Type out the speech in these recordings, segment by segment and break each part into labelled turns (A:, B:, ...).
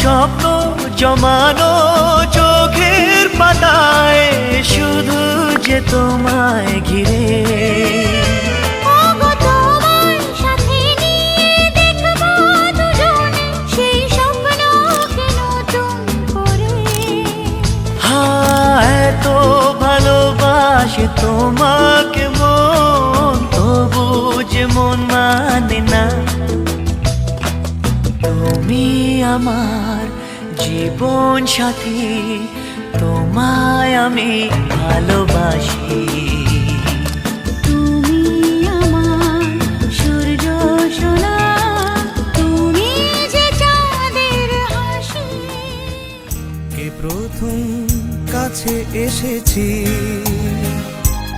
A: স্বপ্ন জমানো চোখের পাতায় শুধু যে তোমায় ঘিরে।
B: তোমার
A: আমার জীবন সাথী তোমায় আমি ভালোবাসি।
B: তুমি আমার সূর্য সোনা তুমি যে চাঁদের হাসি।
C: কে প্রথম কাছে এসেছি?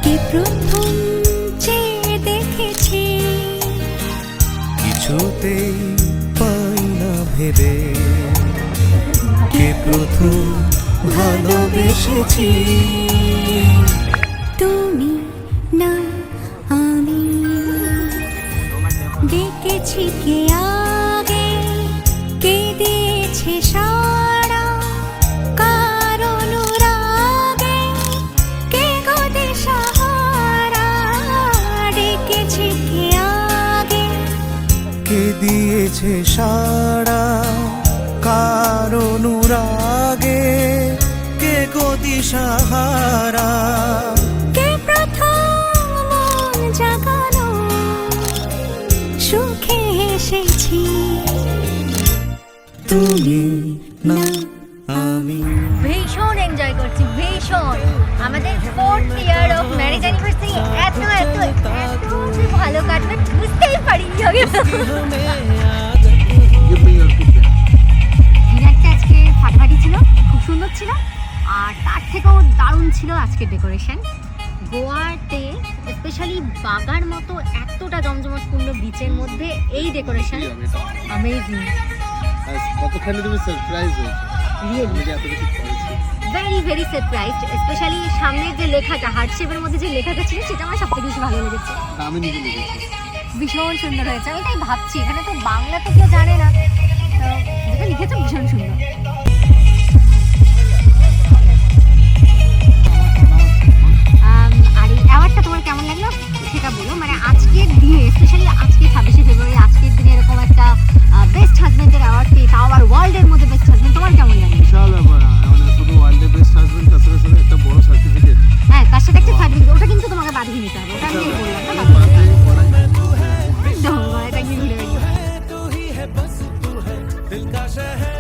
B: কে প্রথম চেয়ে দেখেছি?
C: কিছুতেই ভেবে কে প্রথম ভালোবেসেছি?
B: তুমি না আমি ডেকেছি কে আগে কে দিয়েছে
C: দিয়েছে সারা কার অনুরাগে কে গদি সাহারা?
B: কে প্রথম মন জাগানো? সুখে এসেছি।
C: তুমি না আমি।
D: ভীষণ এনজয় করছি ভীষণ। আমাদের fourth year of marriage anniversary এত এত এত ভালো কাটবে বুঝতেই পারিনি। ছিল আজকের ডেকোরেশন গোয়াতে স্পেশালি বাগার মতো এতটা জমজমাটপূর্ণ বিচের মধ্যে এই ডেকোরেশন অ্যামেজিং
E: কতখানি তুমি সারপ্রাইজ হয়েছো?
D: ভেরি ভেরি সারপ্রাইজড স্পেশালি সামনের যে লেখাটা হার্ট শেপের মধ্যে যে লেখাটা ছিল সেটা আমার সবথেকে বেশি ভালো লেগেছে।
E: আমি নিজে লিখেছি
D: ভীষণ সুন্দর হয়েছে আমি তাই ভাবছি। এখানে তো বাংলা তো কেউ জানে না। তো যেটা লিখেছে ভীষণ সুন্দর।
C: shahar